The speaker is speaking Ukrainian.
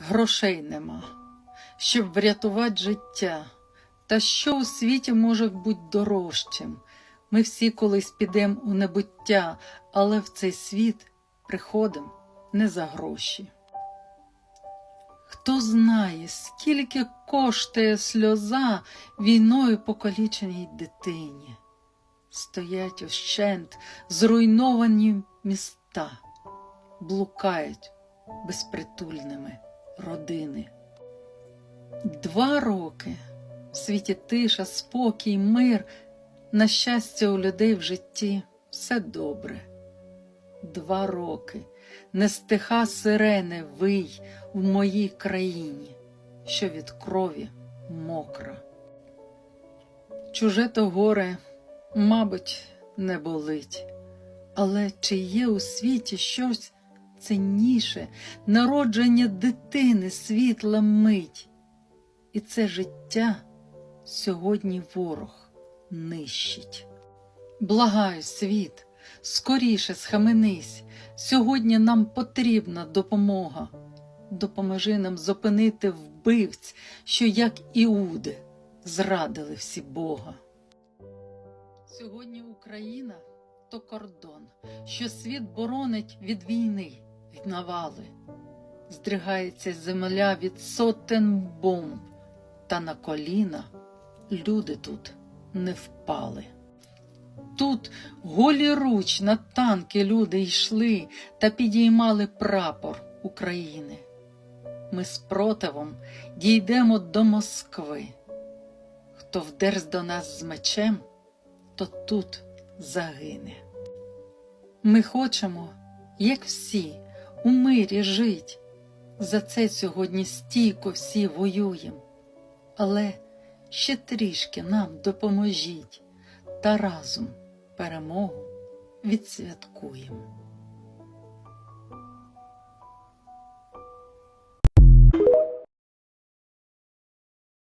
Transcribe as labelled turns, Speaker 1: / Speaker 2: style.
Speaker 1: Грошей нема, щоб врятувати життя. Та що у світі може бути дорожчим? Ми всі колись підемо у небуття, але в цей світ приходимо не за гроші. Хто знає, скільки коштує сльоза війною покаліченій дитині? Стоять ощент зруйновані міста, блукають безпритульними родини. Два роки в світі тиша, спокій, мир, на щастя, у людей в житті все добре. Два роки не стиха сирени вий в моїй країні, що від крові мокра. Чуже то горе, мабуть, не болить, але чи є у світі щось цінніше народження дитини, світла мить? І це життя сьогодні ворог нищить. Благаю, світ, скоріше схаменись, сьогодні нам потрібна допомога. Допоможи нам зупинити вбивць, що, як Іуди, зрадили всі Бога. Сьогодні Україна то кордон, що світ боронить від війни, від навали. Здригається земля від сотень бомб, та на коліна люди тут не впали. Тут голіруч на танки люди йшли та підіймали прапор України. Ми з противом дійдемо до Москви. Хто вдерз до нас з мечем, то тут загине. Ми хочемо, як всі, у мирі жить. За це сьогодні стійко всі воюємо. Але ще трішки нам допоможіть та разом перемогу відсвяткуємо.